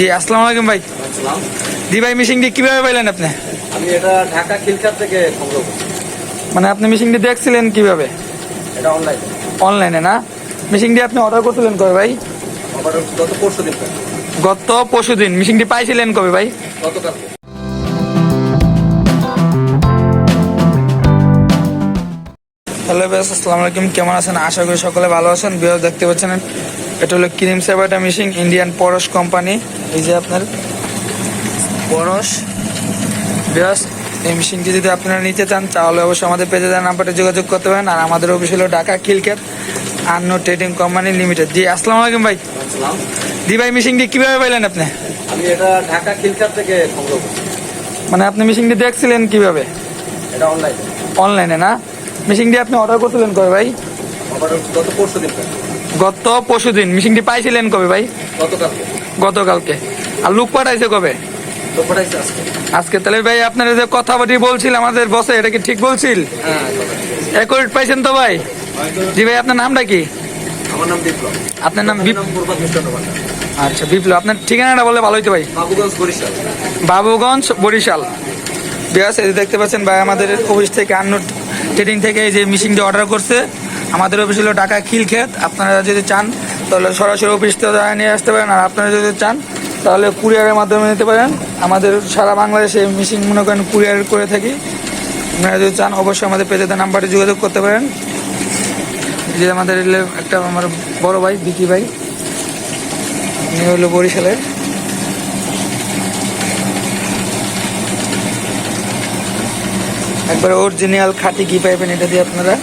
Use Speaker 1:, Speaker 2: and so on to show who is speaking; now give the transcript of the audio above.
Speaker 1: জি আসসালামু আলাইকুম ভাই। জি ভাই মিশিংটি কীভাবে পাইলেন আপনি?
Speaker 2: আমি এটা ঢাকা খিলখাত থেকে সংগ্রহ
Speaker 1: মানে আপনি মিশিংটি দেখছিলেন কীভাবে?
Speaker 2: এটা অনলাইনে
Speaker 1: অনলাইনে না? মিশিংটি আপনি অর্ডার করছিলেন কবে ভাই?
Speaker 2: গত পরশু দিন
Speaker 1: গত পরশু দিন। মিশিংটি পাইছিলেন কবে ভাই?
Speaker 2: গতকাল।
Speaker 1: হ্যালো বেস আসসালামু আলাইকুম। কেমন আছেন? আশা করি সকলে ভালো আছেন। বিহার দেখতে পাচ্ছেন? এটা হলো ক্রিম সেবাটা মিশিং ইন্ডিয়ান পরশ কোম্পানি। এই যে আপনার পরশ। বিহাস এই মেশিনটি যদি আপনারা নিতে চান তাহলে অবশ্যই আমাদের পেজে দেওয়া নাম্বারে যোগাযোগ করতে পারেন। আর আমাদের অফিস হলো Dhaka Khilkhet Anna trading company limited. জি আসসালামু আলাইকুম ভাই। জি ভাই মেশিনটি কীভাবে পাইলেন আপনি?
Speaker 2: আমি এটা ঢাকা খিলখাত থেকে সংগ্রহ
Speaker 1: মানে আপনি মেশিনটি দেখছিলেন কীভাবে?
Speaker 2: এটা অনলাইনে
Speaker 1: অনলাইনে না? মেশিনটি আপনি অর্ডার করছিলেন কবে ভাই?
Speaker 2: আবার গত পরশু দিন
Speaker 1: গত পরশু দিন। মেশিনটি পাইছিলেন কবে ভাই?
Speaker 2: গতকালকে।
Speaker 1: আর লুক পাঠাইছে কবে?
Speaker 2: আজকে।
Speaker 1: তাহলে ভাই আপনারা যে কথা কথাবার্তি বলছিল আমাদের বসে এটা কি ঠিক বলছিল? অ্যাকুরেট পাইছেন তো ভাই? জি ভাই আপনার নামটা কি?
Speaker 2: আমার নাম বিপ্লব।
Speaker 1: আপনার নাম আচ্ছা বিপ্লব আপনার ঠিকানাটা বললে ভালো হইতো ভাই।
Speaker 2: বাবুগঞ্জ বরিশাল।
Speaker 1: বাবুগঞ্জ বরিশাল। বিয়াস এই দেখতে পাচ্ছেন ভাই আমাদের অফিস থেকে আন্ন ট্রেডিং থেকে এই যে মেশিনটি অর্ডার করছে। আমাদের অফিস হলো ঢাকা খিলক্ষেত। আপনারা যদি চান, তাহলে সরাসরি অফিস থেকে নিয়ে আসতে পারেন। আর আপনারা যদি চান, তাহলে কুরিয়ারের মাধ্যমে নিতে পারেন। আমাদের সারা বাংলাদেশে মিশিং মনে করেন কুরিয়ার করে থাকি। আপনারা যদি চান, অবশ্যই আমাদের পেজেতে নাম্বারে যোগাযোগ করতে পারেন। যে আমাদের একটা আমার বড় ভাই, বিকি ভাই। উনি হলো বরিশালের। একবার অরিজিনাল খাঁটি ঘি পাইবেন এটা দিয়ে আপনারা।